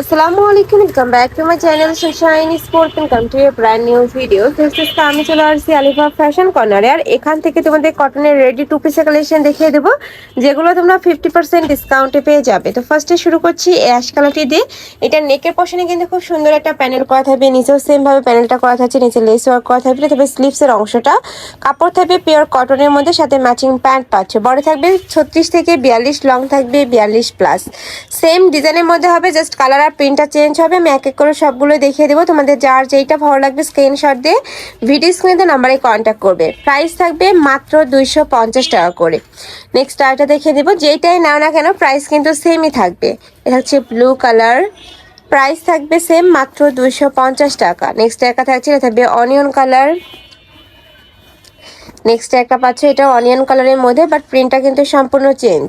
আসসালামু আলাইকুম welcome back to my channel sunshine sport and come to brand new video ফেসবুকে আমি চলে আসছি আলিফা ফ্যাশন কর্নারে আর এখান থেকে তোমাদের কটনের রেডি টু পিসের কালেকশন দেখিয়ে দেবো, যেগুলো তোমরা ফিফটি পার্সেন্ট ডিসকাউন্টে পেয়ে যাবে। তো ফার্স্টে শুরু করছি অ্যাশ কালারটি দিয়ে। এটা নেকের পশনে কিন্তু খুব সুন্দর একটা প্যানেল করা থাকবে, নিচেও সেম ভাবে প্যানেলটা করা থাকছে, নিচে লেস ওয়ার্ক করা থাকবে তবে স্লিভসের অংশটা। কাপড় থাকবে পিওর কটনের মধ্যে, সাথে ম্যাচিং প্যান্ট পাচ্ছ। বড় থাকবে ছত্রিশ থেকে বিয়াল্লিশ লং থাকবে বিয়াল্লিশ প্লাস সেম ডিজাইনের মধ্যে হবে জাস্ট কালার আর প্রিন্টটা চেঞ্জ হবে, আমি এক এক করে সবগুলো দেখিয়ে দেবো। তোমাদের যার যেইটা ভালো লাগবে স্ক্রিনশট দিয়ে ভিডিও স্ক্রিনে নাম্বারে কন্ট্যাক্ট করবে। প্রাইস থাকবে মাত্র দুইশো পঞ্চাশ টাকা করে। নেক্সট আরেকটা দেখিয়ে দেবো, যেইটাই নাও না কেন প্রাইস কিন্তু সেমই থাকবে। এটা হচ্ছে ব্লু কালার প্রাইস থাকবে সেম মাত্র দুইশো পঞ্চাশ টাকা। নেক্সট একটা থাকছে, এটা থাকবে অনিয়ন কালার নেক্সট একটা পাচ্ছ এটা অনিয়ন কালারের মধ্যে বাট প্রিন্টটা কিন্তু সম্পূর্ণ চেঞ্জ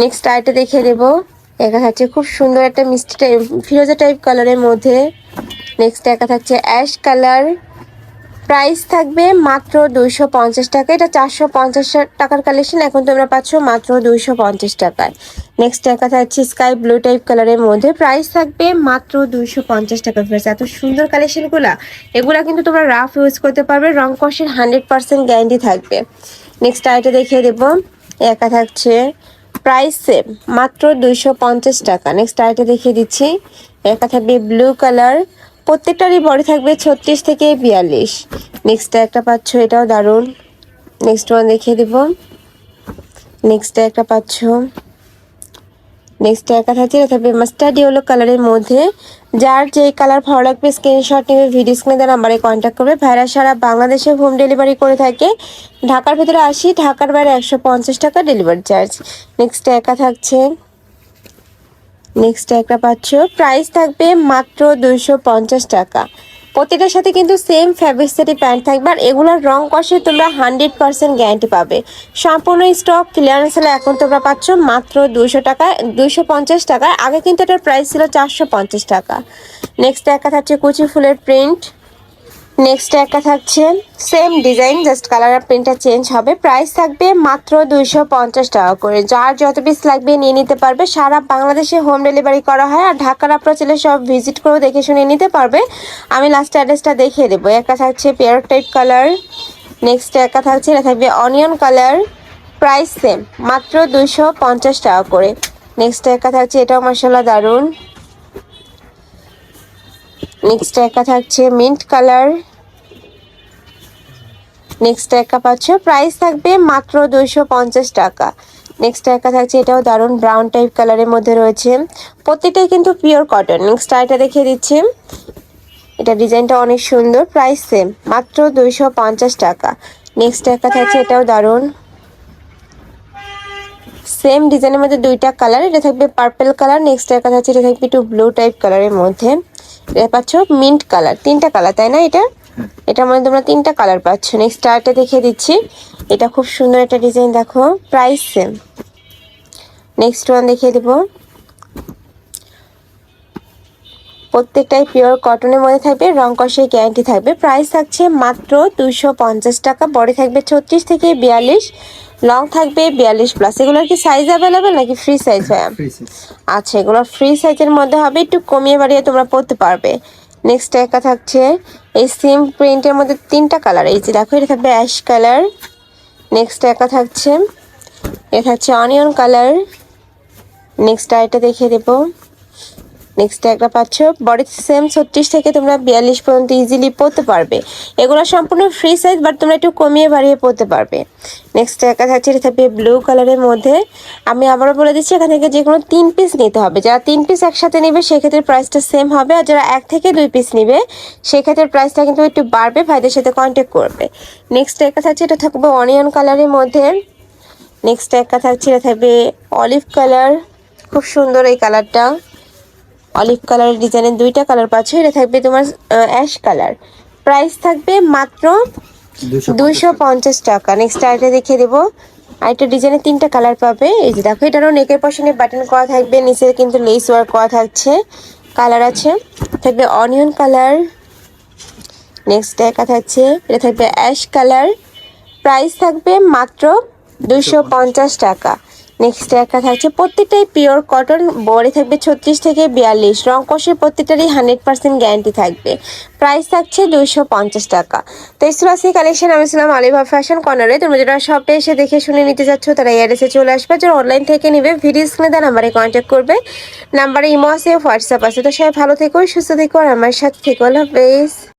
নেক্সট আরেকটা দেখিয়ে দেবো। একা থাকছে। খুব সুন্দর একটা মিষ্টি টাইপ ফিরোজা টাইপ কালারের মধ্যে। নেক্সট একা থাকছে অ্যাশ কালার প্রাইস থাকবে মাত্র দুইশো পঞ্চাশ টাকা। এটা চারশো পঞ্চাশ টাকার কালেকশন এখন তোমরা পাচ্ছ মাত্র দুইশো পঞ্চাশ টাকায়। নেক্সট একা থাকছে স্কাই ব্লু টাইপ কালারের মধ্যে। প্রাইস থাকবে মাত্র দুইশো পঞ্চাশ টাকা ফ্রেন্ডস এত সুন্দর কালেকশনগুলা এগুলা কিন্তু তোমরা রাফ ইউজ করতে পারবে। রং কষের হান্ড্রেড পার্সেন্ট গ্যারান্টি থাকবে। নেক্সট আইটা দেখিয়ে দেবো। একা থাকছে প্রাইস সেম মাত্র দুইশো পঞ্চাশ টাকা। নেক্সট আরেকটা দেখিয়ে দিচ্ছি। একা থাকবে ব্লু কালার প্রত্যেকটারই বডি থাকবে ছত্রিশ থেকে বিয়াল্লিশ। নেক্সটটা একটা পাচ্ছ, এটাও দারুণ। নেক্সট ওয়ান দেখিয়ে দিব। নেক্সটটা একটা পাচ্ছ। নেক্সট একা থাকছে, এটা থাকবে মাস্টার্ড ইয়েলো কালারের মধ্যে। যার যে কালার ভালো লাগবে স্ক্রিনশট নিয়ে ভিডিও স্ক্রিনে দেওয়া নাম্বারে কন্ট্যাক্ট করবে। ভাইরা সারা বাংলাদেশে হোম ডেলিভারি করে থাকে। ঢাকার ভিতরে আসি, ঢাকার বাইরে একশো পঞ্চাশ টাকা ডেলিভারি চার্জ নেক্সট একা থাকছে। নেক্সট একটা পাচ্ছ। প্রাইস থাকবে মাত্র দুশো পঞ্চাশ টাকা। প্রতিটার সাথে কিন্তু সেম ফ্যাব্রিক সেটি প্যান্ট থাকবে আর এগুলোর রং কষে তোমরা হান্ড্রেড পার্সেন্ট গ্যারান্টি পাবে। সম্পূর্ণ স্টক ক্লিয়ারেন্স হলে এখন তোমরা পাচ্ছ মাত্র দুশো টাকায় দুশো পঞ্চাশ টাকায় আগে কিন্তু এটার প্রাইস ছিল চারশো পঞ্চাশ টাকা। নেক্সট একটা থাকছে কুচি ফুলের প্রিন্ট নেক্সট একটা থাকছে সেম ডিজাইন জাস্ট কালার আর প্রিন্টটা চেঞ্জ হবে। প্রাইস থাকবে মাত্র দুইশো পঞ্চাশ টাকা করে। যার যত পিস লাগবে নিয়ে নিতে পারবে। সারা বাংলাদেশে হোম ডেলিভারি করা হয় আর ঢাকার আপনার ছেলে সব ভিজিট করে দেখে শুনে নিতে পারবে। আমি লাস্ট অ্যাড্রেসটা দেখিয়ে দেবো। একটা থাকছে পেয়ার টাইপ কালার নেক্সট একটা থাকছে, এটা থাকবে অনিয়ন কালার প্রাইস সেম মাত্র দুইশো পঞ্চাশ টাকা করে। নেক্সট একটা থাকছে, এটাও মশলা দারুণ। নেক্সট একটা থাকছে মিন্ট কালার নেক্সট একটা পাচ্ছ প্রাইস থাকবে মাত্র দুইশো পঞ্চাশ টাকা। নেক্সট একটা থাকছে, এটাও দারুণ ব্রাউন টাইপ কালারের মধ্যে রয়েছে। প্রত্যেকটাই কিন্তু পিওর কটন নেক্সট আইটা দেখিয়ে দিচ্ছি। এটা ডিজাইনটা অনেক সুন্দর প্রাইস সেম মাত্র দুইশো পঞ্চাশ টাকা। নেক্সট একটা থাকছে, এটাও দারুণ। সেম ডিজাইনের মধ্যে দুইটা কালার এটা থাকবে পার্পেল কালার নেক্সট একটা থাকছে এটা থাকবে একটু ব্লু টাইপ কালারের মধ্যে। এটা পাচ্ছ মিন্ট কালার তিনটা কালার তাই না এটা? এটার মধ্যে তোমরা তিনটা কালার পাচ্ছ। নেক্সট আরটা দেখিয়ে দিচ্ছি। এটা খুব সুন্দর একটা ডিজাইন দেখো প্রাইস সেম নেক্সট ওয়ান দেখিয়ে দেবো। প্রত্যেকটাই পিওর কটনের মধ্যে থাকবে, রং কষে গ্যারান্টি থাকবে। প্রাইস থাকছে মাত্র দুশো টাকা, বডি থাকবে ছত্রিশ থেকে বিয়াল্লিশ। লং থাকবে বিয়াল্লিশ প্লাস এগুলোর কি সাইজ অ্যাভেলেবেল নাকি ফ্রি সাইজ হয় আচ্ছা এগুলো ফ্রি সাইজের মধ্যে হবে একটু কমিয়ে বাড়িয়ে তোমরা পড়তে পারবে। নেক্সট একটা থাকছে এই সিম প্রিন্টের মধ্যে তিনটা কালার এই যে দেখো এটা থাকবে অ্যাশ কালার নেক্সট একটা থাকছে এটা থাকছে অনিয়ন কালার নেক্সট আরেকটা দেখিয়ে দেবো। নেক্সট একটা পাচ্ছ। বডি সেম ছত্রিশ থেকে তোমরা বিয়াল্লিশ পর্যন্ত ইজিলি পরতে পারবে। এগুলো সম্পূর্ণ ফ্রি সাইজ বাট তোমরা একটু কমিয়ে বাড়িয়ে পরতে পারবে। নেক্সট একটা থাকছে এটা থাকবে ব্লু কালারের মধ্যে। আমি আবারও বলে দিচ্ছি, এখান থেকে যে কোনো তিন পিস নিতে হবে। যারা তিন পিস একসাথে নেবে, সেক্ষেত্রে প্রাইসটা সেম হবে। আর যারা এক থেকে দুই পিস নেবে, সেক্ষেত্রে প্রাইসটা কিন্তু একটু বাড়বে, ভাইদের সাথে কন্ট্যাক্ট করবে। নেক্সট একটা থাকছে এটা থাকবে অনিয়ন কালারের মধ্যে। নেক্সট একটা থাকছে এটা থাকবে অলিভ কালার খুব সুন্দর এই কালারটা অলিভ কালারের ডিজাইনের দুইটা কালার পাচ্ছ এটা থাকবে তোমার অ্যাশ কালার। প্রাইস থাকবে মাত্র দুইশো পঞ্চাশ টাকা। নেক্সট আরেকটা দেখিয়ে দেবো। আরেকটা ডিজাইনের তিনটা কালার পাবে। এই যে দেখো এটারও নেকের পশনে বাটন করা থাকবে নিচে কিন্তু লেস ওয়ার্ক করা থাকছে কালার আছে। থাকবে অনিয়ন কালার নেক্সট একা থাকছে এটা থাকবে অ্যাশ কালার। প্রাইস থাকবে মাত্র দুশো পঞ্চাশ টাকা। নেক্সট একটা থাকছে, প্রত্যেকটাই পিওর কটন বডি থাকবে ছত্রিশ থেকে বিয়াল্লিশ, রং কষের প্রত্যেকটারই হান্ড্রেড পার্সেন্ট গ্যারান্টি থাকবে। প্রাইস থাকছে দুইশো পঞ্চাশ টাকা। তো এই সুরাসি কালেকশন আমি ছিলাম আলিভা ফ্যাশন কর্নারে তুমি যারা শপে এসে দেখে শুনে নিতে চাচ্ছ, তারা এয়ারএসে চলে আসবে। যারা অনলাইন থেকে নেবে ভিডিও স্ক্রিনে দেওয়া নাম্বারে কন্ট্যাক্ট করবে। নাম্বারে ইমো আছে হোয়াটসঅ্যাপ আছে। তো সবাই ভালো থেকো, সুস্থ থেকো, আর আমার সাথে থেকো। আল্লাহ